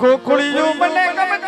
ગોકુળિયું મને ગમતું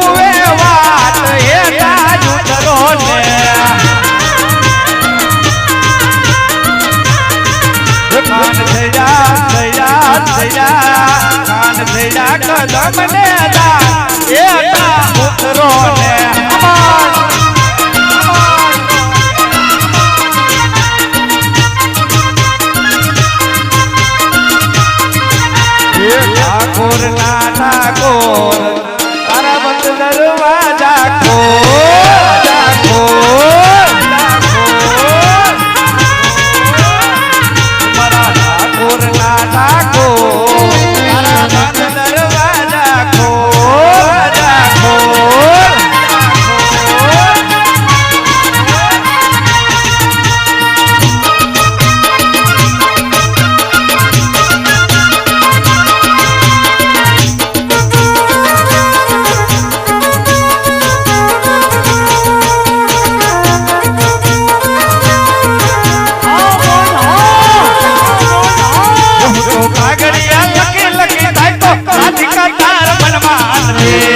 ನಮ್ಮನೆ ಅದ Yeah.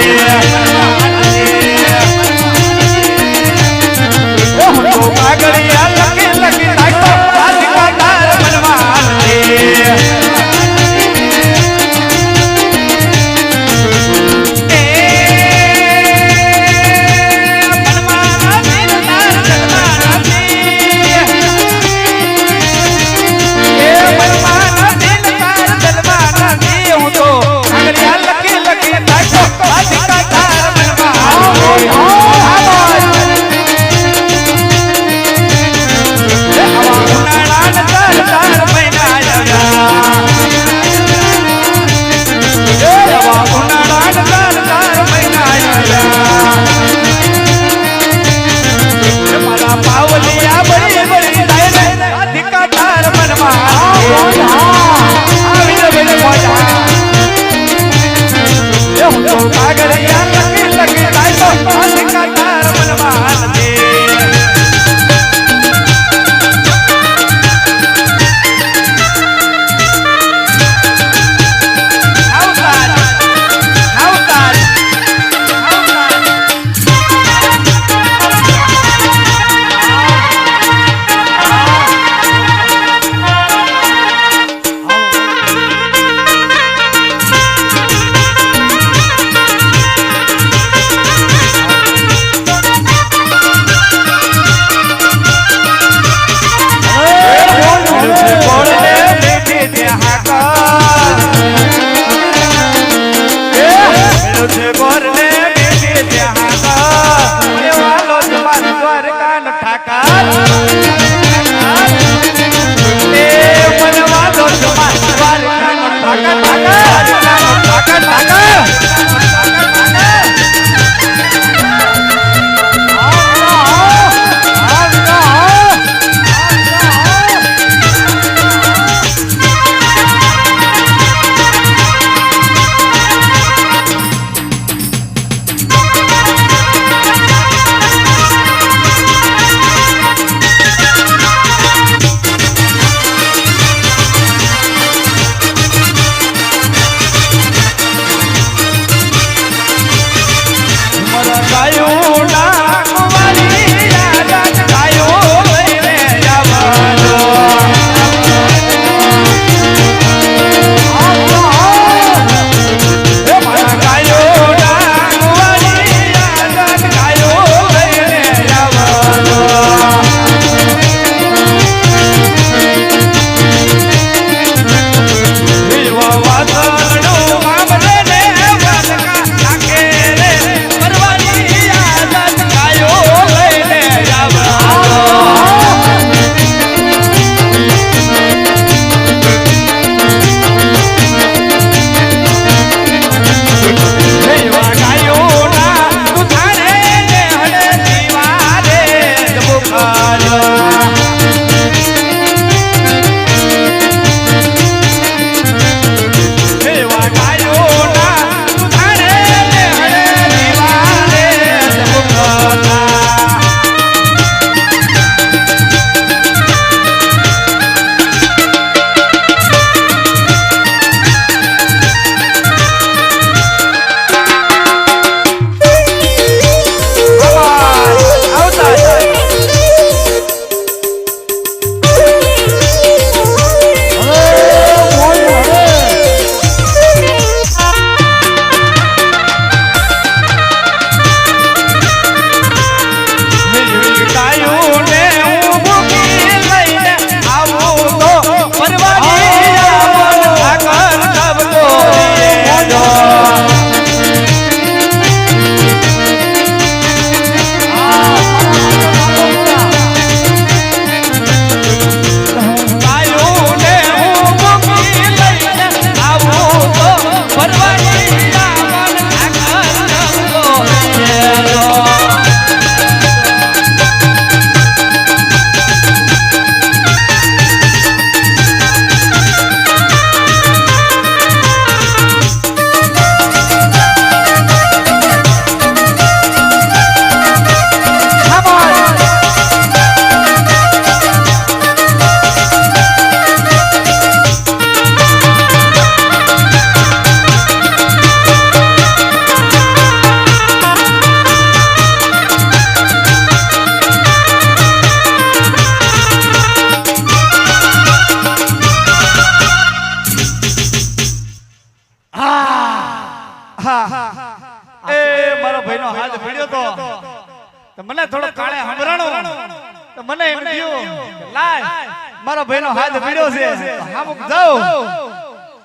મારો ભાઈનો હાથ ભીડ્યો છે. હામુક જાઉં.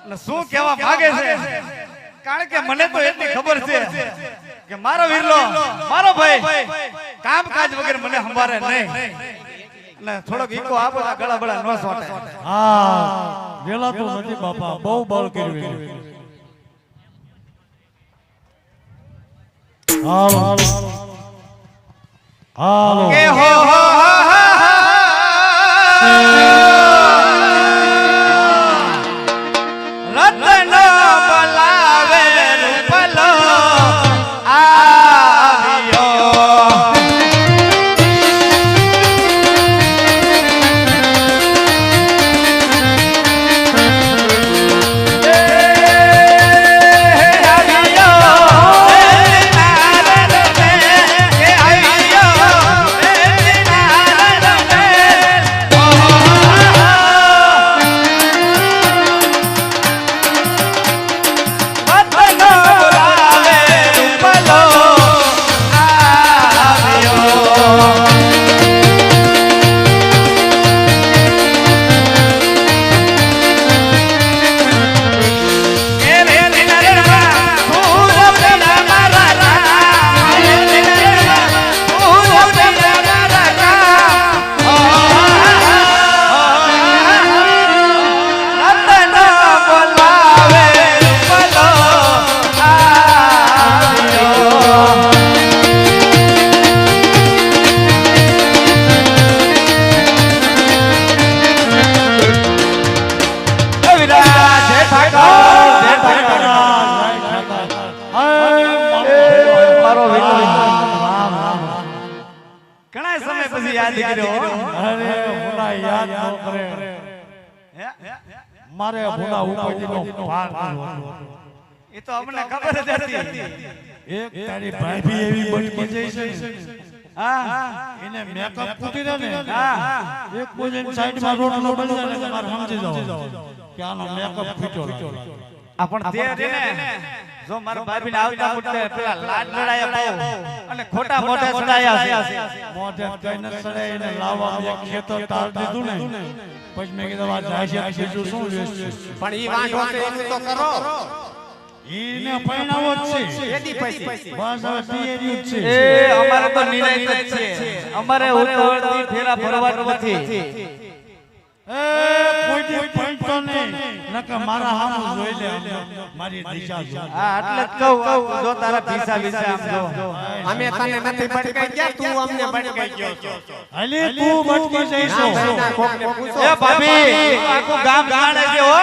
અને શું કહેવા માંગે છે? કારણ કે મને તો એટલી ખબર છે કે મારો વીરલો મારો ભાઈ કામકાજ વગર મને સંભાળે નહીં. અને થોડોક ઈકો આપો આ ગળા બળા ન સોટે. હા. વેલાતું નથી બાપા. બહુ બળ કર્યું. હાલો. હાલો. કે હો હો. Gol! મારે ભૂલા નો ભાર એ તો અમને ખબર જ હતી. એક તારી ભાભી એવી બની જઈ છે. હા. એને મેકઅપ ફૂટી રહે ને? હા. એક માં રોડ નો બની જાય ને સમજી જાવ કે આનો મેકઅપ ફૂટ્યો લાગે. આ પણ તે ને? જો મારા ભાભીને આવતા મુદ્દે પેલા લાડ લડાયા બહુ. અને ખોટા મોઢે સડાયા છે. મોઢે કઈને સડે એને લાવવા મે ખેતો તાર દીધું ને. પછી મેં કીધું આ જાય છે બીજું શું લેશે પણ ઈ વાંઢો છે એનું તો કરો. ઈને પૈણાવો જ છે. એની પૈસી બસ હવે જ છે. એ અમારે તો નિરાંત જ છે. અમારે ઉતાવળથી ફેરા ફરવાનું નથી. મારા હામું જોઈ લે મારી દિશા જો એટલે કહું જો તારા પીસા વિસા આમ જો. અમે તને નથી ભટકાઈ ગયા તું અમને ભટકાઈ ગયો છો. અલી તું બટકી જઈશો. ના, ના, ના, કોકને પૂછો. એ ભાભી આખું ગામ જાણે છે હો.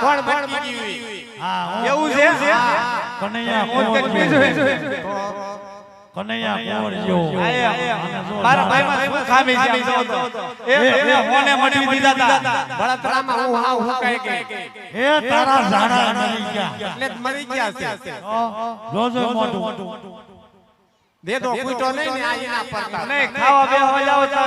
કોણ ભટકી ગયું હા એવું છે? કનૈયા કનૈયા. આયા, જો મારા ભાઈમાં શું ખામી છે? જો તો. એ એને હોને મળી દીધા હતા બળતરામાં હું હાવ હુંકાઈ ગઈ. એ તારા ઝાડા મરી ગયા. એટલે મરી ગયા છે. જોજો મોઢું દેદો ફૂટ્યો નહીં ને આ એના પરતા. નહીં ખાવા બેહવા જાવ તો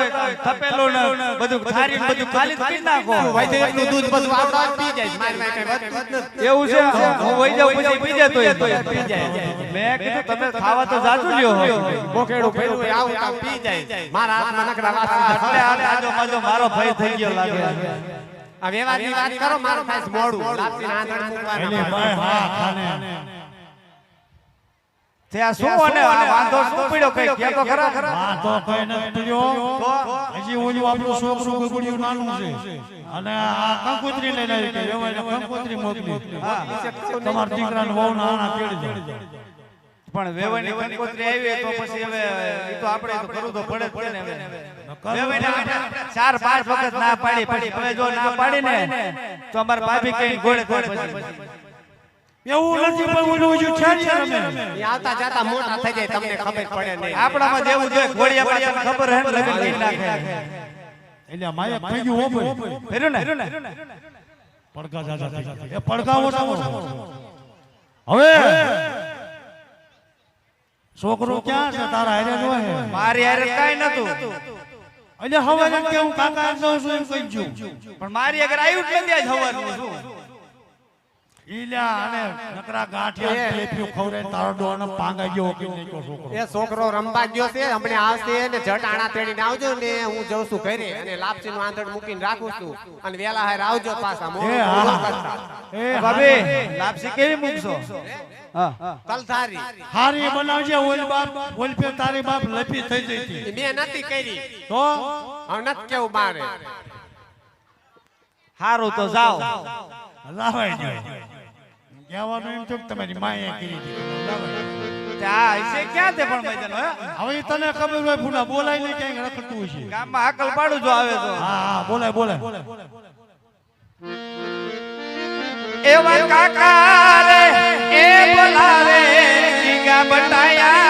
થપેલું ને બધું થારી બધું ખાલી કરી નાખો. વૈદ્ય એટલું દૂધ બધું આવતા જ પી જાય. મારી માં કઈ વાત નથી. એવું છે. હું વહી જાવ પછી પી જાય તો. પી જાય મેં કીધું તમે ખાવા તો જાજુ લ્યો બોકેડું ભર્યું હોય. આવું તાવ પી જાય. મારા હાથમાં નકરા વાસી એટલે આ આજો માજો મારો ભય થઈ ગયો લાગે. આ વ્યવહારની વાત કરો મારો થાય મોડું. લાપસી આંધણ મૂકવાના હા ભાઈ. હા ખાને. ત્યાં શું અને વાંધો શું? પડ્યો કઈ કે તો ખરા? ખરા કઈ નથી પડ્યો હજી ઓલું આપણું છોકરું ગુગળિયું નાનું છે. અને આ કંકોત્રી લઈને આવી કે વ્યવહારને કંકોત્રી મોકલી. તમારા દીકરાને વહુ નાના તેડી જાય પણ વેવાની કંકોત્રી આવી તો પછી હવે ઈ તો આપણે તો કરવું તો પડે જ છે ને હવે. વેવાઈને આપણે ચાર પાંચ વખત ના પાડી પડી હવે જો ના પાડી ને તો અમારે ભાભી કઈ ગોળે ગોળે પછી. એવું નથી પણ ઓલું હજુ છે જ ને આવતા જાતા મોટા થઈ જાય તમને ખબર પડે નહીં. આપણામાં જેવું જોઈએ ઘોડિયા પાડિયા ખબર હે ને લગન કરી નાખે. એટલે માયક થઈ ગયું ભાઈ. ફેર્યું ને? થઈ ગયા. એ પડકા ઓછા ઓછા. હવે? છોકરો ક્યાં છે? તારા હારે જો હે મારી હારે કાઈ નતું. એટલે હવે એમ કે હું કાકા જાઉં છું એમ કહી પણ મારી અગર આવ્યું જ નથી આજ સવારનું છોકરો. એ છોકરો રમવા ગયો છે હમણાં આવશે ને જટ આણા તેડીને આવજો ને હું જઉં છું ઘરે અને લાપસી નું આંધણ મૂકીને રાખું છું અને વેલા હાર આવજો પાછા મોડું એ હા. મોડું કરતા. એ ભાભી લાપસી કેવી મૂકશો? હા. હારી બનાવજે ઓલ બાપ ઓલ પે તારી બાપ લપી થઈ જઈ હતી. મેં નથી કરી. તો? હવે નથી કેવું મારે હારું તો જાઓ. લાવાય જાય. કહેવાનું એમ થયું તમારી માએ કરી દીધું. લાવાઈ જાય. ત્યાં હશે ક્યાં તે પણ મેદાન હવે તને ખબર હોય બોલાય નહીં ક્યાંક રખડતું હશે. ગામમાં હાકલ પાડું જો આવે તો. હા હા બોલાય બોલાય. એવા કાકા રે એ બોલાવે ગીગા બટાયા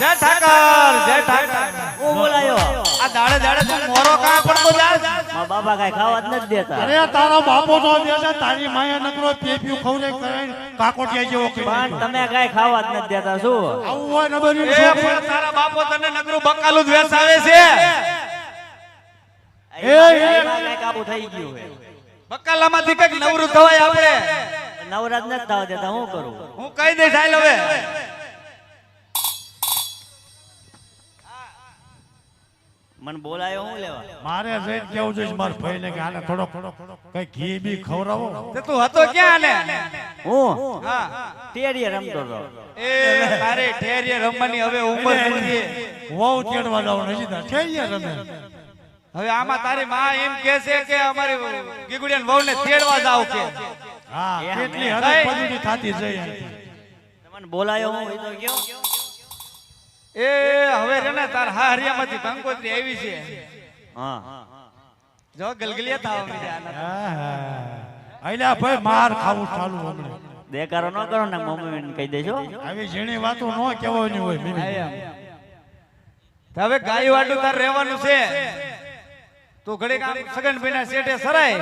જય ઠાકર જય ઠાકર હું બોલાયો? આ દાડે દાડે તું મોરો કા પણ તો જા બાબા કઈ ખાવા જ નથી દેતા. અરે તારો બાપો તો દેશે તારી માયા નકરો પેપ્યું ખવડાવી કરાઈને કાકોટિયા જેવો કે પણ તમે કઈ ખાવા જ નથી દેતા શું? આવું હોય ને બધું એ પણ તારા બાપો તને નકરો બકાલું જ વેસાવે છે. એ, એ. આવું થઈ ગયું હે બકાલામાંથી કંઈક નવરું થવાય આપણે. નવરાત નથી થવા દેતા હું કરું? હું કઈ દઈશ હાલ હવે. મને બોલાયો હું લેવા? મારે જઈને કેવું જોઈએ મારા ભાઈને કે આને થોડો કઈ ઘી બી ખવડાવો? તે તું હતો ક્યાં આને હું? હા. રમતો હતો. એ તારે ઠેરીએ રમવાની હવે ઉંમર નથી. વહુ તેડવા જવાનું નથી તા ઠેરીએ રમે. હવે આમાં તારી માં એમ કે છે કે અમારી ગીગુડિયાન વહુને તેડવા જાવ કે. હા કેટલી હરખ પદુડી થાતી જઈ મને બોલાયો હું એ તો રે ને તાર હરિયામાંથી કંકોત્રી આવી છે. હા. જો ગલગલિયા થાવ આઈલા ભાઈ માર ખાવું ચાલુ હમણે. દેકારો ન કરો ને મમ્મી ને કહી દેજો. આવી ઝીણી વાતો ન કહેવાની હોય. તો હવે ગાય વાડું તાર રહેવાનું છે. તું ઘડી કામ સગન ભાઈના શેઠે સરાય.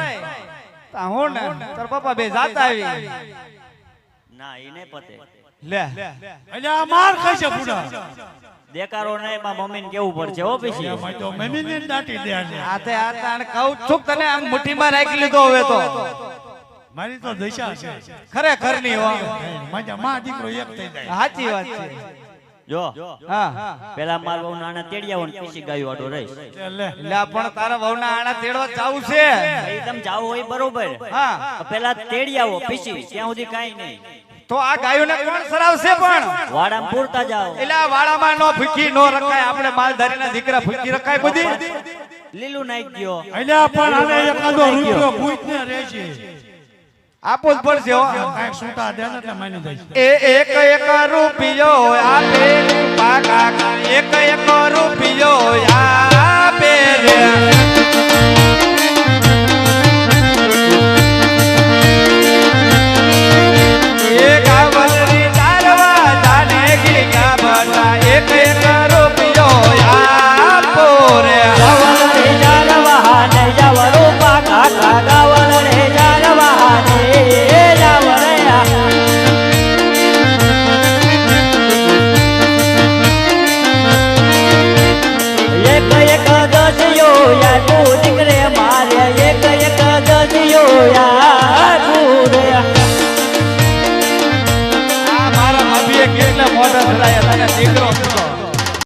તા હું ને? તાર પપ્પા બે જાતા આવી. ના ઈને પતે. લે. અલ્યા આ માર છે બુડા દેકારો નહીં માં મમ્મી કેવું પડશે હો પછી? મમ્મીને દાટી દે હાથે આતે આ તાણ કહું છું તને આમ મુઠ્ઠીમાં રાખી લીધો હવે તો? મારી તો દશા છે. ખરેખરની હો. મજા માં દીકરો એક થઈ જાય. સાચી વાત છે. જો હા. પેલા માર બહુ નાના તેડિયા હોય પછી ગાયું આડો રહી. એટલે લે પણ તારા વહુના આણા તેડવા જાવું છે. એ તમે જાવ હોય બરોબર. હા. પેલા તેડિયા હો પછી ત્યાં સુધી કાઈ નહીં. તો આ ગાયોને કોણ સરાવશે પણ? વાડામાં પૂરતા જાઓ એટલે આ વાડામાં નો ફૂકી નો રખાય આપણે માલધારીના દીકરા ફૂકી રખાય બધી? લીલું નાઈ ગયો. એટલે પણ આને એકાદો રૂપિયો પૂછને રહેશે આપો જ પડશે હો. કાંઈક છૂટા દે ને એટલે માની જાય એ એક એક રૂપિયો આપે પાકા. એક એક રૂપિયો આપે રે.